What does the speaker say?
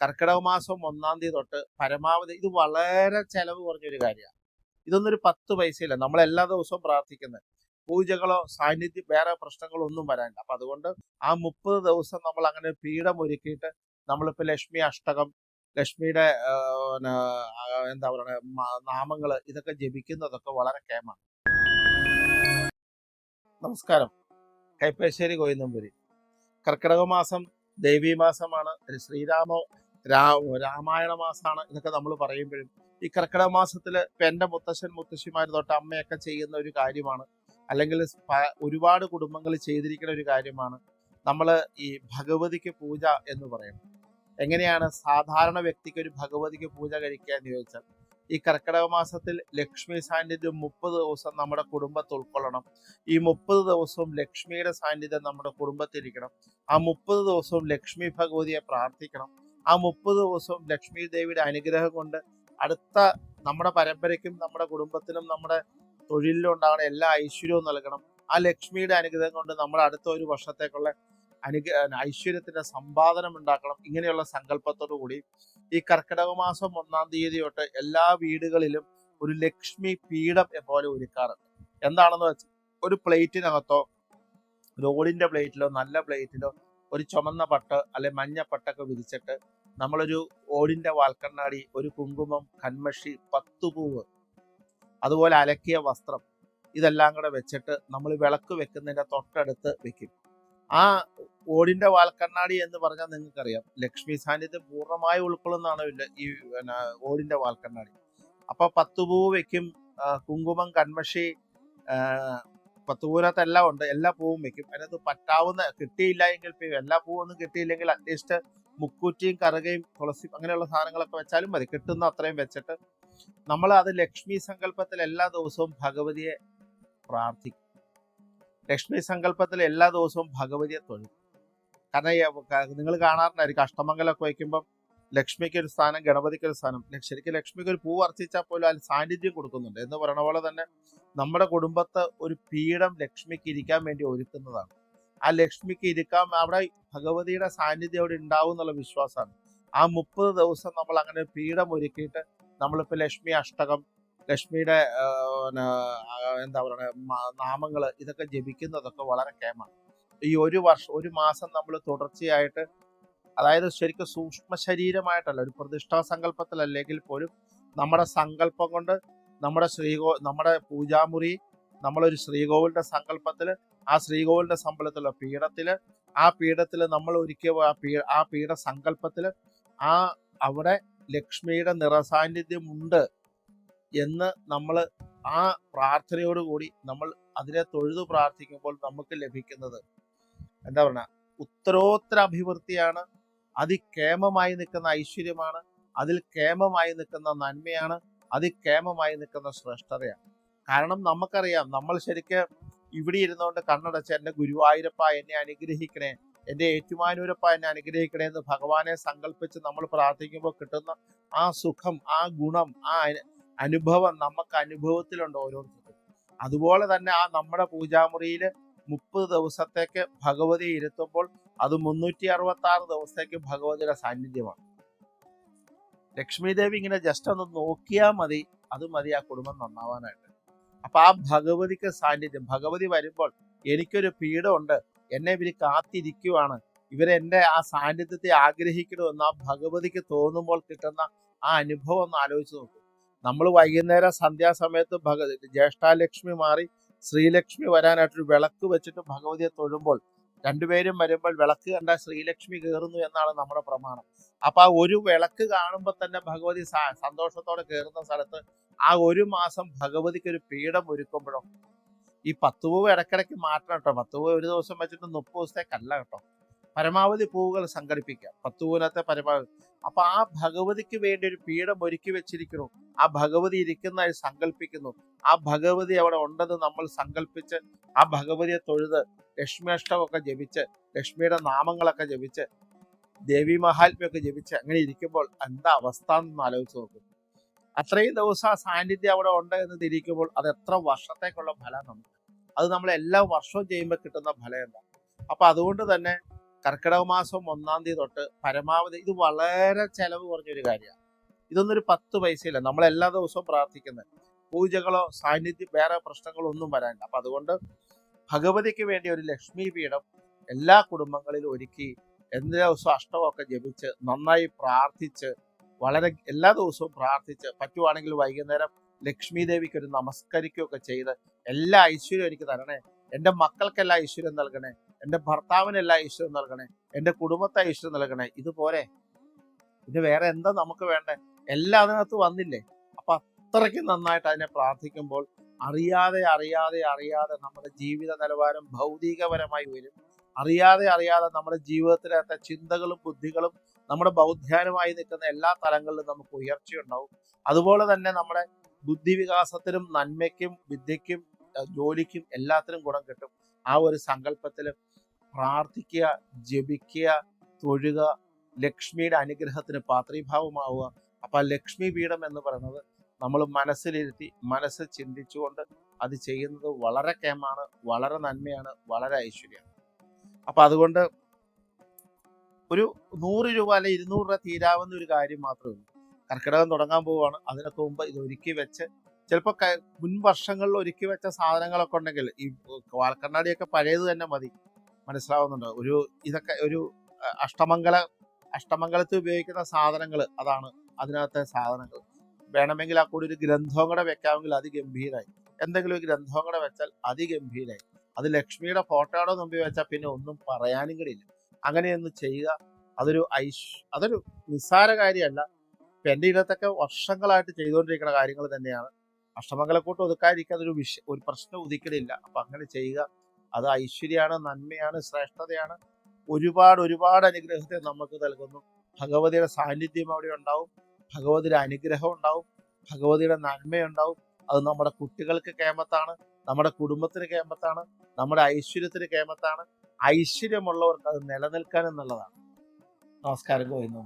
കർക്കിടക മാസം ഒന്നാം തീയതി തൊട്ട് പരമാവധി ഇത് വളരെ ചെലവ് കുറഞ്ഞൊരു കാര്യമാണ്. ഇതൊന്നൊരു പത്ത് പൈസയില്ല. നമ്മൾ എല്ലാ ദിവസവും പ്രാർത്ഥിക്കുന്നത് പൂജകളോ സാന്നിധ്യം വേറെ പ്രശ്നങ്ങളോ ഒന്നും വരാനില്ല. അപ്പൊ അതുകൊണ്ട് ആ മുപ്പത് ദിവസം നമ്മൾ അങ്ങനെ പീഠം ഒരുക്കിയിട്ട് നമ്മളിപ്പോ ലക്ഷ്മി അഷ്ടകം ലക്ഷ്മിയുടെ എന്താ പറയുക നാമങ്ങൾ ഇതൊക്കെ ജപിക്കുന്നതൊക്കെ വളരെ കേമാണ്. നമസ്കാരം. കൈപ്പശ്ശേരി കോയിന്നമ്പുരി കർക്കിടക മാസം ദേവീ മാസമാണ്. ശ്രീരാമോ ശ്രീരാമ രാ രാമായണ മാസമാണ് ഇതൊക്കെ നമ്മൾ പറയുമ്പോഴും ഈ കർക്കിടക മാസത്തിൽ ഇപ്പം എന്റെ മുത്തശ്ശൻ മുത്തശ്ശിമാർ തൊട്ട് അമ്മയൊക്കെ ചെയ്യുന്ന ഒരു കാര്യമാണ്. അല്ലെങ്കിൽ ഒരുപാട് കുടുംബങ്ങൾ ചെയ്തിരിക്കുന്ന ഒരു കാര്യമാണ്. നമ്മൾ ഈ ഭഗവതിക്ക് പൂജ എന്ന് പറയുന്നത് എങ്ങനെയാണ് സാധാരണ വ്യക്തിക്ക് ഒരു ഭഗവതിക്ക് പൂജ കഴിക്കുക എന്ന് ചോദിച്ചാൽ ഈ കർക്കിടക മാസത്തിൽ ലക്ഷ്മി സാന്നിധ്യം മുപ്പത് ദിവസം നമ്മുടെ കുടുംബത്തിൽ ഉൾക്കൊള്ളണം. ഈ മുപ്പത് ദിവസവും ലക്ഷ്മിയുടെ സാന്നിധ്യം നമ്മുടെ കുടുംബത്തിൽ ഇരിക്കണം ആ മുപ്പത് ദിവസവും ലക്ഷ്മി ഭഗവതിയെ പ്രാർത്ഥിക്കണം. ആ മുപ്പത് ദിവസവും ലക്ഷ്മി ദേവിയുടെ അനുഗ്രഹം കൊണ്ട് അടുത്ത നമ്മുടെ പരമ്പരയ്ക്കും നമ്മുടെ കുടുംബത്തിനും നമ്മുടെ തൊഴിലിലും ഉണ്ടാകുന്ന എല്ലാ ഐശ്വര്യവും നൽകണം. ആ ലക്ഷ്മിയുടെ അനുഗ്രഹം കൊണ്ട് നമ്മൾ അടുത്ത ഒരു വർഷത്തേക്കുള്ള അനുഗ്രഹ ഐശ്വര്യത്തിന്റെ സമ്പാദനം ഉണ്ടാക്കണം. ഇങ്ങനെയുള്ള സങ്കല്പത്തോടു കൂടി ഈ കർക്കിടക മാസം ഒന്നാം തീയതി തൊട്ട് എല്ലാ വീടുകളിലും ഒരു ലക്ഷ്മി പീഠം പോലെ ഒരുക്കാറുണ്ട്. എന്താണെന്ന് വെച്ചാൽ ഒരു പ്ലേറ്റിനകത്തോ റോഡിന്റെ പ്ലേറ്റിലോ നല്ല പ്ലേറ്റിലോ ഒരു ചുമന്ന പട്ട് അല്ലെ മഞ്ഞ പട്ടൊക്കെ വിരിച്ചിട്ട് നമ്മളൊരു ഓടിന്റെ വാൽക്കണ്ണാടി ഒരു കുങ്കുമം കൺമഷി പത്തുപൂവ് അതുപോലെ അലക്കിയ വസ്ത്രം ഇതെല്ലാം കൂടെ വെച്ചിട്ട് നമ്മൾ വിളക്ക് വെക്കുന്നതിന്റെ തൊട്ടടുത്ത് വെക്കും. ആ ഓടിന്റെ വാൽക്കണ്ണാടി എന്ന് പറഞ്ഞാൽ നിങ്ങൾക്കറിയാം. ലക്ഷ്മി സാന്നിധ്യം പൂർണമായി ഉൾക്കൊള്ളുന്നതാണ് ഈ ഓടിന്റെ വാൽക്കണ്ണാടി. അപ്പൊ പൂവ് വെക്കും കുങ്കുമം കൺമഷി എല്ലാം ഉണ്ട്. എല്ലാ പൂവും വെക്കും. അതിനകത്ത് പറ്റാവുന്ന കിട്ടിയില്ല എങ്കിൽ എല്ലാ പൂവൊന്നും കിട്ടിയില്ലെങ്കിൽ അറ്റ്ലീസ്റ്റ് മുക്കൂറ്റിയും കറുകയും തുളസി അങ്ങനെയുള്ള സാധനങ്ങളൊക്കെ വെച്ചാലും മതി. കിട്ടുന്ന അത്രയും വെച്ചിട്ട് നമ്മൾ അത് ലക്ഷ്മി സങ്കല്പത്തിൽ എല്ലാ ദിവസവും ഭഗവതിയെ പ്രാർത്ഥിക്കും ലക്ഷ്മി സങ്കല്പത്തിൽ എല്ലാ ദിവസവും ഭഗവതിയെ തൊഴും. കാരണം നിങ്ങൾ കാണാറുണ്ടായിരിക്കും അഷ്ടമംഗലൊക്കെ വയ്ക്കുമ്പം ലക്ഷ്മിക്ക് ഒരു സ്ഥാനം ഗണപതിക്ക് ഒരു സ്ഥാനം. ശരിക്കും ലക്ഷ്മിക്ക് ഒരു പൂ അർച്ചിച്ചാൽ പോലും അതിൽ സാന്നിധ്യം കൊടുക്കുന്നുണ്ട്. എന്ന് പറയണ പോലെ തന്നെ നമ്മുടെ കുടുംബത്ത് ഒരു പീഠം ലക്ഷ്മിക്ക് ഇരിക്കാൻ വേണ്ടി ഒരുക്കുന്നതാണ്. ആ ലക്ഷ്മിക്ക് ഇരിക്കാൻ അവിടെ ഭഗവതിയുടെ സാന്നിധ്യം അവിടെ ഉണ്ടാവും എന്നുള്ള വിശ്വാസമാണ്. ആ മുപ്പത് ദിവസം നമ്മൾ അങ്ങനെ പീഠം ഒരുക്കിയിട്ട് നമ്മളിപ്പോൾ ലക്ഷ്മി അഷ്ടകം ലക്ഷ്മിയുടെ എന്താ പറയുക നാമങ്ങൾ ഇതൊക്കെ ജപിക്കുന്നതൊക്കെ വളരെ കേമാണ് ഈ ഒരു വർഷം ഒരു മാസം നമ്മൾ തുടർച്ചയായിട്ട് അതായത് ശരിക്കും സൂക്ഷ്മ ശരീരമായിട്ടല്ല ഒരു പ്രതിഷ്ഠാ സങ്കല്പത്തിലല്ലെങ്കിൽ പോലും നമ്മുടെ സങ്കല്പം കൊണ്ട് നമ്മുടെ ശ്രീകോ നമ്മുടെ പൂജാമുറി നമ്മളൊരു ശ്രീകോവിലിന്റെ സങ്കല്പത്തിൽ ആ ശ്രീകോവിലിന്റെ സമ്പലത്തിലുള്ള പീഠത്തിൽ ആ പീഠത്തിൽ നമ്മൾ ഒരുക്കിയ ആ പീ ആ പീഠ സങ്കല്പത്തിൽ ആ അവിടെ ലക്ഷ്മിയുടെ നിറസാന്നിധ്യം ഉണ്ട് എന്ന് നമ്മൾ ആ പ്രാർത്ഥനയോടുകൂടി നമ്മൾ അതിനെ തൊഴുതു പ്രാർത്ഥിക്കുമ്പോൾ നമുക്ക് ലഭിക്കുന്നത്. എന്താ പറയുക ഉത്തരോത്തര അഭിവൃദ്ധിയാണ് അതികേമമായി നിൽക്കുന്ന ഐശ്വര്യമാണ് അതിൽ കേമമായി നിൽക്കുന്ന നന്മയാണ് അതികേമമായി നിൽക്കുന്ന ശ്രേഷ്ഠതയാണ്. കാരണം നമുക്കറിയാം നമ്മൾ ശരിക്ക് ഇവിടെ ഇരുന്നുകൊണ്ട് കണ്ണടച്ച് എന്റെ ഗുരുവായൂരപ്പ എന്നെ അനുഗ്രഹിക്കണേ എന്റെ ഏറ്റുമാനൂരപ്പ എന്നെ അനുഗ്രഹിക്കണേ എന്ന് ഭഗവാനെ സങ്കല്പിച്ച് നമ്മൾ പ്രാർത്ഥിക്കുമ്പോൾ കിട്ടുന്ന ആ സുഖം ആ ഗുണം ആ അനുഭവം നമുക്ക് അനുഭവത്തിലുണ്ട് ഓരോരുത്തർക്കും. അതുപോലെ തന്നെ ആ നമ്മുടെ പൂജാമുറിയിൽ മുപ്പത് ദിവസത്തേക്ക് ഭഗവതി ഇരുത്തുമ്പോൾ അത് മുന്നൂറ്റി അറുപത്തി ആറ് ദിവസത്തേക്ക് ഭഗവതിയുടെ സാന്നിധ്യമാണ്. ലക്ഷ്മി ദേവി ഇങ്ങനെ ജസ്റ്റ് ഒന്ന് നോക്കിയാൽ മതി. അത് മതി ആ കുടുംബം നന്നാവാനായിട്ട്. അപ്പൊ ആ ഭഗവതിക്ക് സാന്നിധ്യം. ഭഗവതി വരുമ്പോൾ എനിക്കൊരു പീഡമുണ്ട്. എന്നെ ഇവർ കാത്തിരിക്കുവാണ്. ഇവരെന്റെ ആ സാന്നിധ്യത്തെ ആഗ്രഹിക്കണമെന്ന് ആ ഭഗവതിക്ക് തോന്നുമ്പോൾ കിട്ടുന്ന ആ അനുഭവം ഒന്ന് ആലോചിച്ച് നോക്കൂ. നമ്മൾ വൈകുന്നേരം സന്ധ്യാസമയത്ത് ഭഗ ജ്യേഷ്ഠാലക്ഷ്മി മാറി ശ്രീലക്ഷ്മി വരാനായിട്ടൊരു വിളക്ക് വെച്ചിട്ട് ഭഗവതിയെ തൊഴുമ്പോൾ രണ്ടുപേരും വരുമ്പോൾ വിളക്ക് കണ്ട ശ്രീലക്ഷ്മി കയറുന്നു എന്നാണ് നമ്മുടെ പ്രമാണം. അപ്പൊ ആ ഒരു വിളക്ക് കാണുമ്പോൾ തന്നെ ഭഗവതി സന്തോഷത്തോടെ കയറുന്ന സ്ഥലത്ത് ആ ഒരു മാസം ഭഗവതിക്ക് ഒരു പീഠം ഒരുക്കുമ്പോഴോ ഈ പത്ത് പൂവ് ഇടയ്ക്കിടയ്ക്ക് മാറ്റണം കേട്ടോ. പത്ത് പൂവ് ഒരു ദിവസം വെച്ചിട്ട് മുപ്പത് ദിവസത്തേക്കല്ല കേട്ടോ. പരമാവധി പൂവുകൾ സംഘടിപ്പിക്കുക. പത്ത് പൂവിനകത്തെ പരമാവധി. അപ്പൊ ആ ഭഗവതിക്ക് വേണ്ടി ഒരു പീഠം ഒരുക്കി വെച്ചിരിക്കുന്നു. ആ ഭഗവതി ഇരിക്കുന്നതായി സങ്കല്പിക്കുന്നു. ആ ഭഗവതി അവിടെ ഉണ്ടെന്ന് നമ്മൾ സങ്കല്പിച്ച് ആ ഭഗവതിയെ തൊഴുത് ലക്ഷ്മി അഷ്ടമൊക്കെ ജപിച്ച് ലക്ഷ്മിയുടെ നാമങ്ങളൊക്കെ ജപിച്ച് ദേവി മഹാത്മ്യമൊക്കെ ജപിച്ച് അങ്ങനെ ഇരിക്കുമ്പോൾ എന്താ അവസ്ഥ എന്നൊന്ന് ആലോചിച്ച് നോക്കും. അത്രയും ദിവസം ആ സാന്നിധ്യം അവിടെ ഉണ്ട് എന്ന് തിരിക്കുമ്പോൾ അത് എത്ര വർഷത്തേക്കുള്ള ഫലം നമുക്ക്. അത് നമ്മൾ എല്ലാ വർഷവും ചെയ്യുമ്പോൾ കിട്ടുന്ന ഫലം എന്താ? അപ്പൊ അതുകൊണ്ട് തന്നെ കർക്കിടക മാസം ഒന്നാം തീയതി തൊട്ട് പരമാവധി ഇത് വളരെ ചെലവ് കുറഞ്ഞൊരു കാര്യമാണ്. ഇതൊന്നൊരു പത്ത് പൈസയില്ല. നമ്മൾ എല്ലാ ദിവസവും പ്രാർത്ഥിക്കുന്നത് പൂജകളോ സാന്നിധ്യം വേറെ പ്രശ്നങ്ങളോ ഒന്നും വരാനില്ല. അപ്പൊ അതുകൊണ്ട് ഭഗവതിക്ക് വേണ്ടി ഒരു ലക്ഷ്മി പീഠം എല്ലാ കുടുംബങ്ങളിലും ഒരുക്കി എല്ലാ ദിവസവും അഷ്ടമൊക്കെ ജപിച്ച് നന്നായി പ്രാർത്ഥിച്ച് വളരെ എല്ലാ ദിവസവും പ്രാർത്ഥിച്ച് പറ്റുവാണെങ്കിൽ വൈകുന്നേരം ലക്ഷ്മി ദേവിക്ക് ഒരു നമസ്കരിക്കുകയൊക്കെ ചെയ്ത് എല്ലാ ഐശ്വര്യവും എനിക്ക് തരണേ. എന്റെ മക്കൾക്കെല്ലാം ഐശ്വര്യം നൽകണേ. എന്റെ ഭർത്താവിനെല്ലാം ഐശ്വര്യം നൽകണേ. എന്റെ കുടുംബത്തെ ഐശ്വര്യം നൽകണേ. ഇതുപോലെ ഇത് വേറെ എന്താ നമുക്ക് വേണ്ടേ? എല്ലാ അതിനകത്ത് വന്നില്ലേ? അപ്പൊ അത്രയ്ക്ക് നന്നായിട്ട് അതിനെ പ്രാർത്ഥിക്കുമ്പോൾ അറിയാതെ അറിയാതെ അറിയാതെ നമ്മുടെ ജീവിത നിലവാരം ഭൗതികപരമായി വരും അറിയാതെ അറിയാതെ നമ്മുടെ ജീവിതത്തിലത്തെ ചിന്തകളും ബുദ്ധികളും നമ്മുടെ ബൗദ്ധ്യാനുമായി നിൽക്കുന്ന എല്ലാ തലങ്ങളിലും നമുക്ക് ഉയർച്ചയുണ്ടാവും അതുപോലെ തന്നെ നമ്മുടെ ബുദ്ധി വികാസത്തിനും നന്മയ്ക്കും വിദ്യയ്ക്കും ജോലിക്കും എല്ലാത്തിനും ഗുണം കിട്ടും. ആ ഒരു സങ്കല്പത്തിൽ പ്രാർത്ഥിക്കുക ജപിക്കുക തൊഴുക ലക്ഷ്മിയുടെ അനുഗ്രഹത്തിന് പാത്രീഭാവമാവുക. അപ്പൊ ലക്ഷ്മി പീഠം എന്ന് പറയുന്നത് നമ്മൾ മനസ്സിലിരുത്തി മനസ്സ് ചിന്തിച്ചുകൊണ്ട് അത് ചെയ്യുന്നത് വളരെ കേമാണ് വളരെ നന്മയാണ് വളരെ ഐശ്വര്യമാണ്. അപ്പം അതുകൊണ്ട് ഒരു നൂറ് രൂപ അല്ലെ ഇരുന്നൂറ് രൂപ തീരാവുന്ന ഒരു കാര്യം മാത്രമേ ഉള്ളൂ. കർക്കിടകം തുടങ്ങാൻ പോവുകയാണ്. അതിനൊക്കെ മുമ്പ് ഇത് ഒരുക്കി വെച്ച് ചിലപ്പോൾ മുൻ വർഷങ്ങളിൽ ഒരുക്കി വെച്ച സാധനങ്ങളൊക്കെ ഉണ്ടെങ്കിൽ ഈ വാൽക്കണ്ണാടിയൊക്കെ പഴയത് തന്നെ മതി. മനസ്സിലാവുന്നുണ്ട്? ഒരു ഇതൊക്കെ ഒരു അഷ്ടമംഗല അഷ്ടമംഗലത്തിൽ ഉപയോഗിക്കുന്ന സാധനങ്ങൾ അതാണ് അതിനകത്തെ സാധനങ്ങൾ വേണമെങ്കിൽ ആ കൂടി ഒരു ഗ്രന്ഥവും കൂടെ വെക്കാമെങ്കിൽ അതിഗംഭീരായി എന്തെങ്കിലും ഒരു ഗ്രന്ഥവും കൂടെ വെച്ചാൽ അതിഗംഭീരായി അത് ലക്ഷ്മിയുടെ ഫോട്ടോയുടെ മുമ്പിൽ വെച്ചാൽ പിന്നെ ഒന്നും പറയാനും കൂടിയില്ല അങ്ങനെയൊന്ന് ചെയ്യുക. അതൊരു ഐശ് അതൊരു നിസ്സാര കാര്യമല്ല. ഇപ്പം എന്റെ ഇടത്തൊക്കെ വർഷങ്ങളായിട്ട് ചെയ്തുകൊണ്ടിരിക്കുന്ന കാര്യങ്ങൾ തന്നെയാണ്. അഷ്ടമംഗലക്കൂട്ട് ഒതുക്കാതിരിക്കാൻ അതൊരു വിഷ ഒരു പ്രശ്നം ഉദിക്കലില്ല. അപ്പം അങ്ങനെ ചെയ്യുക. അത് ഐശ്വര്യമാണ് നന്മയാണ് ശ്രേഷ്ഠതയാണ്. ഒരുപാട് ഒരുപാട് അനുഗ്രഹത്തെ നമുക്ക് നൽകുന്നു. ഭഗവതിയുടെ സാന്നിധ്യം അവിടെ ഉണ്ടാവും. ഭഗവതിയുടെ അനുഗ്രഹം ഉണ്ടാവും ഭഗവതിയുടെ നന്മയുണ്ടാവും. അത് നമ്മുടെ കുട്ടികൾക്ക് കേമത്താണ് നമ്മുടെ കുടുംബത്തിന് കേമത്താണ് നമ്മുടെ ഐശ്വര്യത്തിന് കേമത്താണ്. ഐശ്വര്യമുള്ളവർക്ക് അത് നിലനിൽക്കാൻ എന്നുള്ളതാണ്. നമസ്കാരം ഗോവിന്ദ